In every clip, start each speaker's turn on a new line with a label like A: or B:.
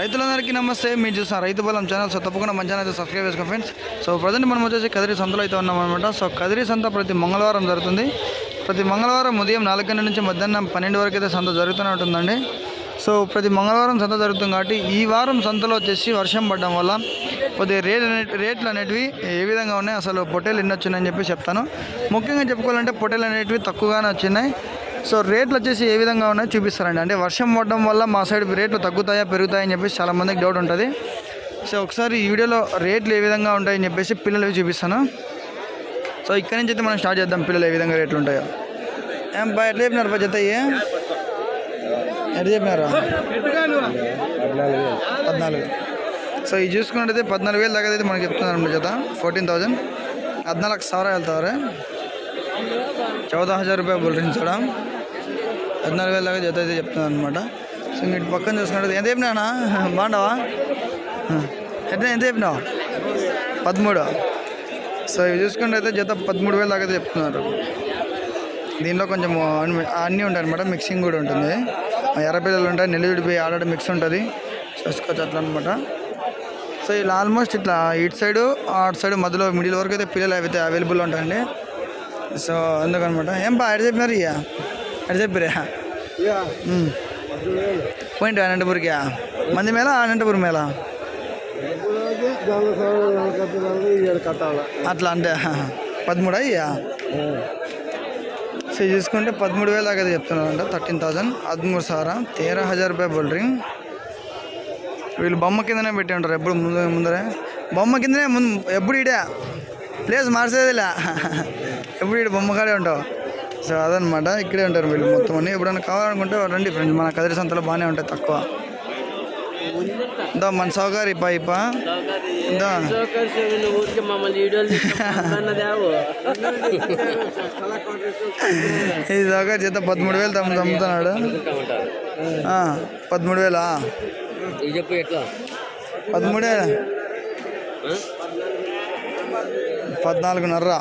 A: రైతులందరికీ నమస్తే. మీరు చూసిన రైతు బలం ఛానల్ సో తప్పకుండా మన ఛానల్ అయితే సబ్స్క్రైబ్ చేసుకో ఫ్రెండ్స్ సో ప్రజెంట్ మనం వచ్చేసి కదిరి సంతలో అయితే ఉన్నాం అనమాట సో కదిరి సంత ప్రతి మంగళవారం జరుగుతుంది. ప్రతి మంగళవారం ఉదయం నాలుగు గంటల నుంచి మధ్యాహ్నం పన్నెండు వరకు అయితే సంత జరుగుతూనే ఉంటుందండి సో ప్రతి మంగళవారం సంత జరుగుతుంది కాబట్టి ఈ వారం సంతలో వచ్చేసి వర్షం పడడం వల్ల కొద్దిగా రేట్ అనే రేట్లు అనేటివి ఏ విధంగా ఉన్నాయి? అసలు పొట్టేలు ఎన్ని వచ్చినాయని చెప్పి చెప్తాను. ముఖ్యంగా చెప్పుకోవాలంటే పొట్టేలు అనేటివి తక్కువగానే వచ్చినాయి. సో రేట్లు వచ్చేసి ఏ విధంగా ఉన్నాయో చూపిస్తారండి అంటే వర్షం పడడం వల్ల మా సైడ్ రేట్లు తగ్గుతాయా పెరుగుతాయని చెప్పేసి చాలా మందికి డౌట్ ఉంటుంది సో ఒకసారి ఈ వీడియోలో రేట్లు ఏ విధంగా ఉంటాయని చెప్పేసి పిల్లలవి చూపిస్తాను సో ఇక్కడి నుంచి అయితే మనం స్టార్ట్ చేద్దాం పిల్లలు ఏ విధంగా రేట్లు ఉంటాయో ఏం బా ఎట్లా చెప్పినారు బా జత ఇయ్యి? ఎట్లా చెప్పినారు పద్నాలుగు సో ఇది చూసుకున్నట్టయితే పద్నాలుగు వేలు దాకా అయితే మనకి చెప్తున్నారు జత ఫోర్టీన్ థౌజండ్ ಹದಿನಾಲ್ಕು ಸಾವಿರ ಹೇಳ್ತಾವ್ರೆ చౌదా హజార్ రూపాయలు బుల్ డ్రింక్స్ కూడా పద్నాలుగు వేల దాకా జత అయితే చెప్తున్నాను అనమాట సో ఇటు పక్కన చూసుకుంటే ఎంత చెప్పినా బాగుండవా ఎంత ఎంత చెప్పినావు? పదమూడు. సో ఇవి చూసుకుంటే అయితే జత పదమూడు వేల దాకా చెప్తున్నారు. దీనిలో కొంచెం అన్ని- అన్నీ ఉంటాయి అనమాట మిక్సింగ్ కూడా ఉంటుంది. ఎర్రపిల్లలు ఉంటాయి నెల్లిజుడిపోయి ఆడ మిక్స్ ఉంటుంది. చూసుకోవచ్చు అట్లా అనమాట సో ఇలా ఆల్మోస్ట్ ఇట్లా ఇటు సైడు అటు సైడ్ మధ్యలో మిడిల్ వరకు అయితే పిల్లలు అయితే అవైలబుల్ ఉంటాయండి. సో అందుకనమాట. ఏం బా ఎడ చెప్పినారు ఇక ఎడ చెప్పిరా Hmm. పోయింటి అనంతపురికి? మంది మేళ అనంతపూర్ మేళ అట్లా అంటే పదమూడు అయ్యా సో చూసుకుంటే పదమూడు వేల దాకా అయితే చెప్తున్నారంట థర్టీన్ థౌజండ్ హద్మూడు సారా తేరా హజార్ రూపాయ బోల్డ్రింగ్ వీళ్ళు బొమ్మ కిందనే పెట్టి ఉంటారు ఎప్పుడు ముందు ముందరే. బొమ్మ కిందనే ముందు ఎప్పుడు ఇడే? ప్లేస్ మార్చేదిలే. ఎప్పుడు ఇటు బొమ్మ కాడే ఉంటావు? సో అదనమాట ఇక్కడే ఉంటారు వీళ్ళు మొత్తం అన్ని. ఎప్పుడైనా కావాలనుకుంటే రండి ఫ్రెండ్స్ మన కదిరి సంతలో బాగానే ఉంటాయి తక్కువ. ఇందా మన సౌకర్య
B: వీడియోలు అన్నదేవు
A: ఈ సౌకర్య చేత పదమూడు వేలు తమ్ము అమ్ముతున్నాడు ఆ, పదమూడు వేలా?
B: చెప్పు ఎట్లా
A: పదమూడే? పద్నాలుగున్నర.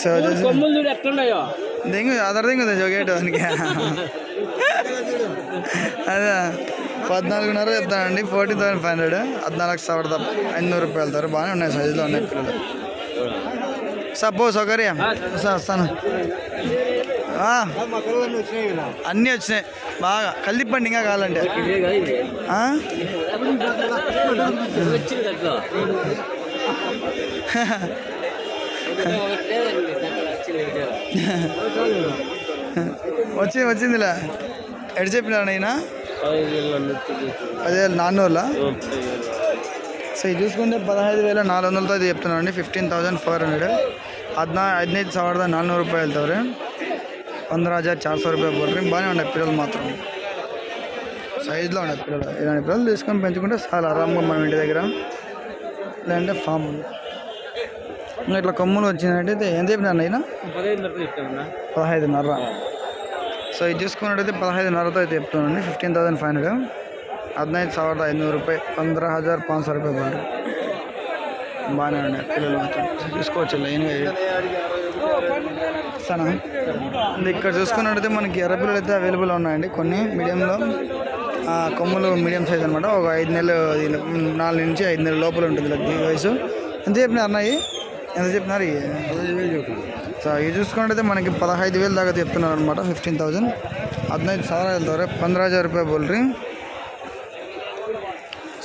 A: సో దెంగు అదర్దింగ్ ఉంది జోగేటు వానికి అదే పద్నాలుగున్నర చెప్తానండి ఫోర్టీ థౌసండ్ ఫైవ్ హండ్రెడ్ పద్నాలుగు సవర్ తప్ప ఐదునూరు రూపాయలు ధర బాగానే ఉన్నాయి సైజులో ఉన్నాయి పిల్లలు సపోజ్ సౌకర్యం వస్తాను. అన్నీ వచ్చినాయి. బాగా కలిపండి ఇంకా కావాలంటే.
B: ఇదేగా ఇది
A: ఆ?
B: వచ్చింది అట్లా
A: వచ్చి వచ్చిందిలే ఎడు చెప్పినా నైనా పదివేలు నాన్నూరులా సో ఇది చూసుకుంటే పదహైదు వేల నాలుగు వందలతో ఇది చెప్తున్నాను అండి ఫిఫ్టీన్ థౌసండ్ ఫోర్ ಹಂಡ್ರೆಡ್ ಹದಿನಾ ಹದಿನೈದು ಸಾವಿರದ ನಾನ್ನೂರು ರೂಪಾಯಿ ಹೇಳ್ತಾವ್ರೆ పంద్ర హజార్ చార్ సో రూపాయలు పోటీ బాగానే ఉన్నాయి పిల్లలు మాత్రం సైజులో ఉన్నాయి పిల్లలు ఇలాంటి పిల్లలు తీసుకొని పెంచుకుంటే చాలా ఆరాంగా మనం ఇంటి దగ్గర లేదంటే ఫామ్ ఇంకా ఇట్లా కొమ్ములు వచ్చినట్టయితే ఎంత చెప్పినాను అయినా
B: పదహైదు చెప్తామన్నా
A: పదహైదున్నర సో ఇది చూసుకున్నట్టయితే పదహైదున్నరతో అయితే చెప్తున్నానండి ఫిఫ్టీన్ థౌసండ్ ఫైవ్ హండ్రెడ్ ಹದಿನೈದು ಸಾವಿರದ ಐನೂರು ರೂಪಾಯಿ పంద్ర హజార్ పాంచ్ సో రూపాయలు పడ్డారు బాగానే ఉన్నాయి పిల్లలు మాత్రం చూసుకోవచ్చు లైన్గా సనా ఇక్కడ చూసుకున్నట్టయితే మనకి ఎర్ర పిల్లలు అయితే అవైలబుల్ ఉన్నాయండి కొన్ని మీడియంలో ఆ, కొమ్ములు మీడియం సైజ్ అనమాట ఒక ఐదు నెలలు ఇది నాలుగు నుంచి ఐదు నెలల లోపల ఉంటుంది వీళ్ళకి ఈ వయసు ఎంత చెప్పినారు అన్నయ్య ఎంత చెప్పినారు ఇవి? సో ఇవి చూసుకుంటే మనకి పదహైదు వేలు దాకా చెప్తున్నారు అనమాట ఫిఫ్టీన్ థౌజండ్ ಹದಿನೈದು ಸಾವಿರ వెళ్తారు పంద్ర హజార్ రూపాయలు బోల్రీ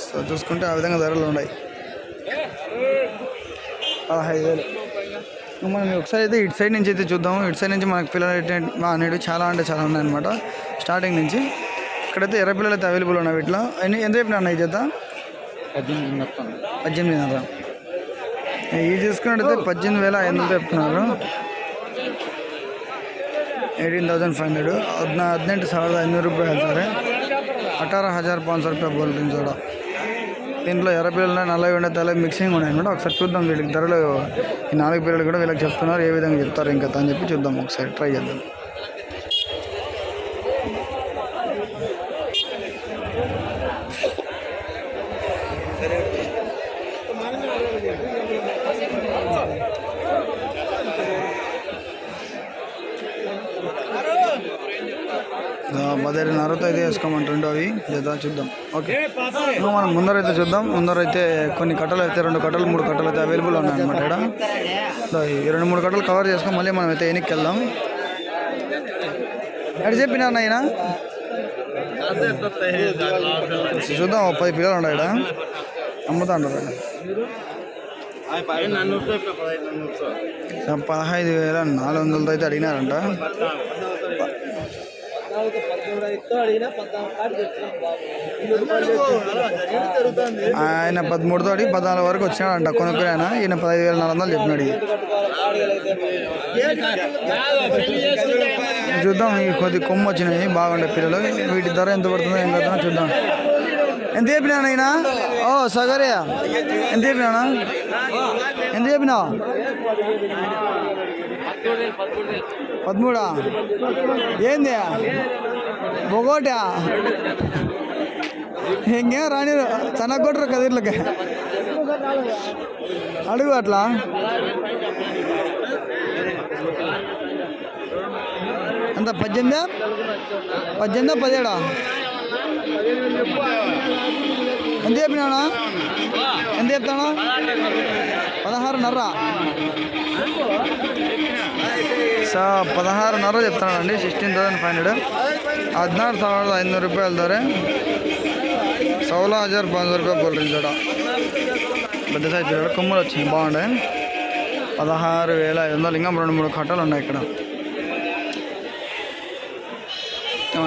A: సో చూసుకుంటే ఆ విధంగా ధరలు ఉన్నాయి పదహైదు వేలు మనం ఒకసారి అయితే ఇటు సైడ్ నుంచి అయితే చూద్దాము ఇటు సైడ్ నుంచి మనకి పిల్లలు అయితే- మా అనేవి చాలా అంటే చాలా ఉన్నాయన్నమాట స్టార్టింగ్ నుంచి ఇక్కడైతే ఎర్ర పిల్లలు అయితే అవైలబుల్ ఉన్నాయి వీటిలో ఎన్ని ఎంత చెప్పినా అన్న ఈ జత పద్దెనిమిదిన్నర ఇవి చూసుకున్నట్టయితే పద్దెనిమిది వేల ఐదు వందలు చెప్తున్నారు ಏಯ್ಟೀನ್ ತೌಸಂಡ್ ಫೈವ್ ಹಂಡ್ರೆಡು ಹದಿನ ಹದಿನೆಂಟು ಸಾವಿರದ ಐನೂರು ರೂಪಾಯಿ ಹೇಳ್ತಾರೆ అఠారా హజార్ పాంచ్ రూపాయలు బోల్ డ్రింక్స్ కూడా దీంట్లో ఎర్ర పిల్లలు నల్లవి ఉండే తల మిక్సింగ్ ఉన్నాయి అనమాట ఒకసారి చూద్దాం వీళ్ళకి ధరలు ఈ నాలుగు పిల్లలు కూడా వీళ్ళకి చెప్తున్నారు ఏ విధంగా చెప్తారు ఇంకా అని చెప్పి చూద్దాం ఒకసారి ట్రై చేద్దాం పదిహేనున్నరతో అయితే వేసుకోమంటుండే అవి. లేదా చూద్దాం. ఓకే. మనం ముందరైతే చూద్దాం. ముందరైతే కొన్ని కట్టలు అయితే రెండు కట్టలు మూడు కట్టలు అయితే అవైలబుల్ ఉన్నాయి అనమాట ఇక్కడ. ఈ రెండు మూడు కట్టలు కవర్ చేసుకొని మళ్ళీ మనం అయితే ఎన్నికి వెళ్దాం. ఎక్కడ చెప్పినా ఆయన చూద్దాం ఒక పది పిల్లలు ఉన్నాయి ఇక్కడ. అమ్ముతా ఉంటారు పదహైదు వేల నాలుగు వందలతో అయితే అడిగినారంట. ఆయన పదమూడుతో అడిగి పద్నాలుగు వరకు వచ్చినాడంట కొనుక్కుని ఆయన. ఈయన పదహైదు వేల నాలుగు వందలు చెప్పినాడు. చూద్దాం ఈ కొద్ది కొమ్ము వచ్చినాయి బాగుండే పిల్లలు. వీటి ధర ఎంత పడుతుందో ఏం కదా చూద్దాం. ఎంత చెప్పినాను అయినా ఓ సగరే ఎంత చెప్పినా ఎంత చెప్పినావు? పదమూడా ఏంది బొగోటా ఇంకేం రాని చెనగొట్టరు కదిర్లకి అడుగు అట్లా ఎంత పద్దెనిమిదా పద్దెనిమిదా పదిహేడా ఎంత చెప్పినానా ఎంత చెప్తానా పదహారున్నర సో పదహారున్నర చెప్తానండి సిక్స్టీన్ థౌసండ్ ఫైవ్ హండ్రెడ్ ಹದಿನಾರು ಸಾವಿರದ ಐನೂರು ರೂಪಾಯಿ ಅಲ್ದವ್ರೆ సౌలా హజార్ పాంచ్ రూపాయలు పోల్రీ చూడ పెద్ద సైజు చూడ కొమ్మలు వచ్చినాయి బాగుండే పదహారు వేల ఐదు వందలు ఇంకా రెండు మూడు కట్టలు ఉన్నాయి ఇక్కడ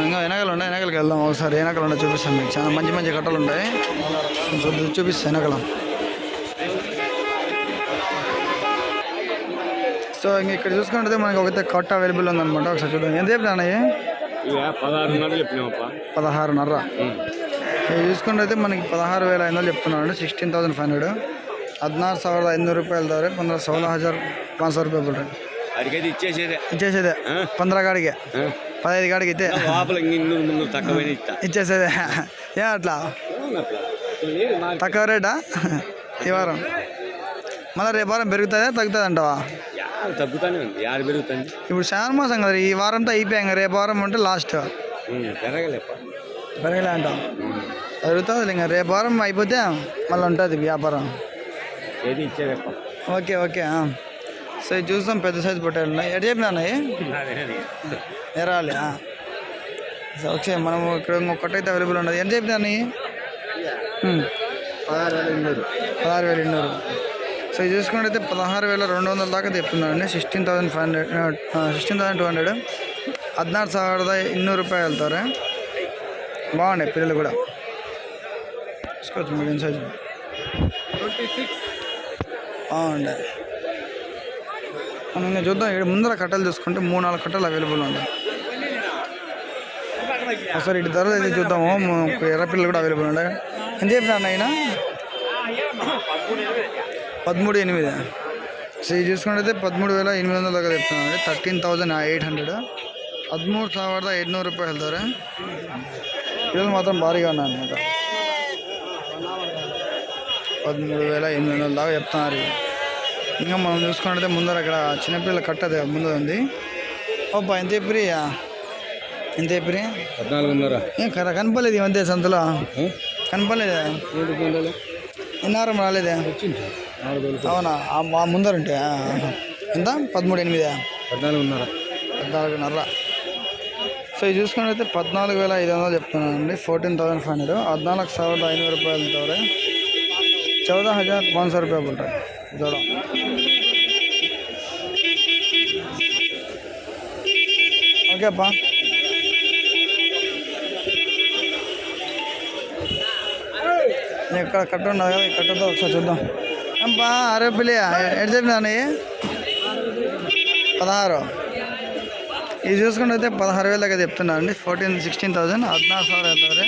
A: ఇంకా వెనకలు ఉన్నాయి వెనకలకి వెళ్దాం ఒకసారి వెనకలు ఉన్నాయి చూపిస్తాను మీకు చాలా మంచి మంచి కట్టలు ఉంటాయి కొంచెం చూపిస్తాను వెనకలం సో ఇంక ఇక్కడ చూసుకుంటే మనకి ఒకతే కట్ట అవైలబుల్ ఉందన్నమాట ఒకసారి చూద్దాం ఎంత చెప్పినా అన్నయ్య
B: ఇక పదహారున్నర చెప్పినామప్ప
A: పదహారున్నర ఇది చూసుకుంటే మనకి పదహారు వేల ఐదు వందలు చెప్తున్నాడు సిక్స్టీన్ థౌసండ్ ఫైవ్ హండ్రెడ్ ಹದಿನಾರು ಸಾವಿರದ ಐನೂರು ರೂಪಾಯಿ ಹೇಳ್ದವ್ರೆ ಪಂದ್ರ ಸೋಲಹ ಹಜಾರ್ ಪಾಂಚ್ ಸಾವಿರ ರೂಪಾಯಿ ಬಿಡ್ರಿ
B: అడిగేది ఇచ్చేసేదే
A: ఇచ్చేసేదే పంద్ర గాడికి పదహైదు
B: తక్కువైన ఇస్తా.
A: ఇచ్చేసేదే. ఏ అట్లా? తక్కువ రేటా? ఈ వారం. మళ్ళీ రేపు వారం పెరుగుతుందా తగ్గుతుంది అంటావా?
B: తగ్గుతానే ఉంది. యాడ పెరుగుతుంది.
A: ఇప్పుడు శ్రావణ మాసం కదా ఈ వారంతో అయిపోయాం రేపు వారం అంటే లాస్ట్
B: పెరగలేప్ప.
A: పెరగలే అంటాం. పెరుగుతుంది ఇంకా. రేపు వారం అయిపోతే మళ్ళీ ఉంటుంది వ్యాపారం.
B: ఏది ఇచ్చేదప్ప.
A: ఓకే ఓకే ఆ. సో ఇది చూస్తాం పెద్ద సైజు పొట్టాలు ఉన్నాయి. ఎటు చెప్పినా ఎరాలి ఆ. సో ఓకే మనం ఇక్కడ ఇంకొకటి అయితే అవైలబుల్ ఉండదు ఎంత చెప్పినా అన్నయ్య ఉమ్. పదహారు వేల ఎన్నూరు సో ఇది చూసుకున్నట్టయితే పదహారు వేల రెండు వందల దాకా తెప్పున్నారండి sixteen thousand five hundred sixteen thousand two hundred ಹದಿನಾರು ಸಾವಿರದ ಇನ್ನೂರು ರೂಪಾಯಿ ಹೇಳ್ತಾರೆ బాగున్నాయి పిల్లలు కూడా తీసుకోవచ్చు మీడియం సైజు బాగుండే మనం ఇంకా చూద్దాం ఇక్కడ ముందర కట్టలు చూసుకుంటే మూడు నాలుగు కట్టలు అవైలబుల్ ఉన్నాయి ఒకసారి ఇటు ధర అయితే చూద్దాము ము- ఎర్ర పిల్లలు కూడా అవైలబుల్ ఉన్నాయి ఎంత చెప్పినా అయినా పదమూడు ఎనిమిది సో ఇది చూసుకుంటే పదమూడు వేల ఎనిమిది వందల దాకా చెప్తున్నాను థర్టీన్ థౌజండ్ ఎయిట్ హండ్రెడ్ ಹದಿಮೂರು ಸಾವಿರದ ಐದುನೂರು ರೂಪಾಯಿ ಹೇಳ್ತಾರೆ పిల్లలు మాత్రం భారీగా ఉన్నాయి అనమాట పదమూడు వేల ఎనిమిది వందల దాకా చెప్తున్నారు ఇవి. ఇంకా మనం చూసుకుంటే ముందర అక్కడ చిన్నపిల్లల కట్టది ముందు ఉంది ఓప్ప ఎంత ఎప్రియా ఎంత ఎప్రి
B: పద్నాలుగున్నర
A: ఏం కర కనపలేదు ఈ మధ్య సంతలో కనపలేదా ఎన్నారం రాలేదే అవునా ఆ మా ముందర ఉంటే ఎంత పదమూడు ఎనిమిదా
B: పద్నాలుగున్నర
A: పద్నాలుగున్నర సో ఇది చూసుకున్నట్లయితే పద్నాలుగు వేల ఐదు వందలు చెప్తున్నానండి ఫోర్టీన్ థౌసండ్ ఫైవ్ హండ్రెడ్ ಹದಿನಾಲ್ಕು ಸಾವಿರದ ಐನೂರು ರೂಪಾಯಿ ಅಂತವ್ರೆ ಚೌದ ಹಜಾರ್ ಪಾಂಚ್ ಸौ ರೂಪಾಯಿ ಬಿಟ್ರೆ ಜೋಡ ఓకేప్ప ఇక్కడ కట్ట ఉండదు కదా కట్టతో ఒకసారి చూద్దాం. అంపా అరే పిల్లయా ఎటు చెప్పినా పదహారు. ఇది చూసుకుంటే అయితే పదహారు వేలు దగ్గర చెప్తున్నారండి. ఫోర్టీన్ సిక్స్టీన్ థౌజండ్ అద్నా సార్ అవుతుంది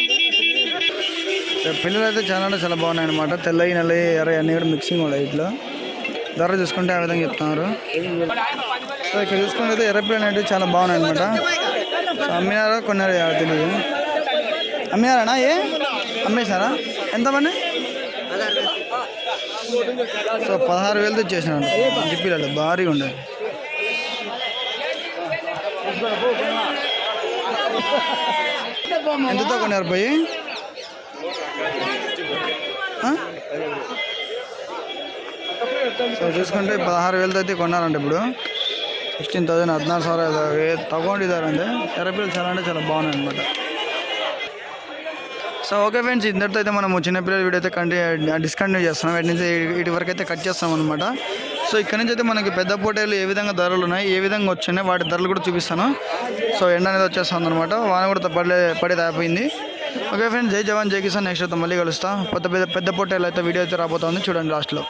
A: పిల్లలు అయితే చాలా అంటే చాలా బాగున్నాయి అనమాట తెల్లయి నల్లయి ఎర్ర అన్నీ కూడా మిక్సింగ్ కూడా ఇట్లో. ధర చూసుకుంటే ఆ విధంగా చెప్తున్నారు. సో ఇక్కడ చూసుకుంటే అయితే ఎర్ర పిల్లలు చాలా బాగున్నాయి అనమాట అమ్మినారో కొన్నారు తెలియదు అమ్మినారా ఏ? అమ్మేశారా? ఎంతమంది? సో పదహారు వేలతో చేసినాను. పిల్లలు భారీగా ఉండే. ఎంతతో కొన్నారు పోయి సో చూసుకుంటే పదహారు వేలతో అయితే కొన్నారంట ఇప్పుడు. సిక్స్టీన్ థౌసండ్ హద్నాలుగు సార్ తగ్గొండి ధర అంటే ఎర్రపిల్లలు చాలా అంటే చాలా బాగున్నాయి అనమాట సో ఓకే ఫ్రెండ్స్ ఇంతటితో అయితే మనం చిన్నపిల్లల వీడియో అయితే కంటి డిస్కంటిన్యూ చేస్తున్నాం. వీటి నుంచి ఇటు వరకు అయితే కట్ చేస్తాం అనమాట సో ఇక్కడ నుంచి అయితే మనకి పెద్ద పోటీలు ఏ విధంగా ధరలు ఉన్నాయి ఏ విధంగా వచ్చినాయి వాటి ధరలు కూడా చూపిస్తాను. సో ఎండ అనేది వచ్చేస్తుంది అనమాట వాన కూడా పడలే పడేది అయిపోయింది ఓకే ఫ్రెండ్స్ జై జవాన్ జై కిసాన్. నెక్స్ట్ అయితే మళ్ళీ కలుస్తా. పెద్ద పెద్ద పెద్ద పోటీలు అయితే వీడియో అయితే రాబోతుంది. చూడండి లాస్ట్లో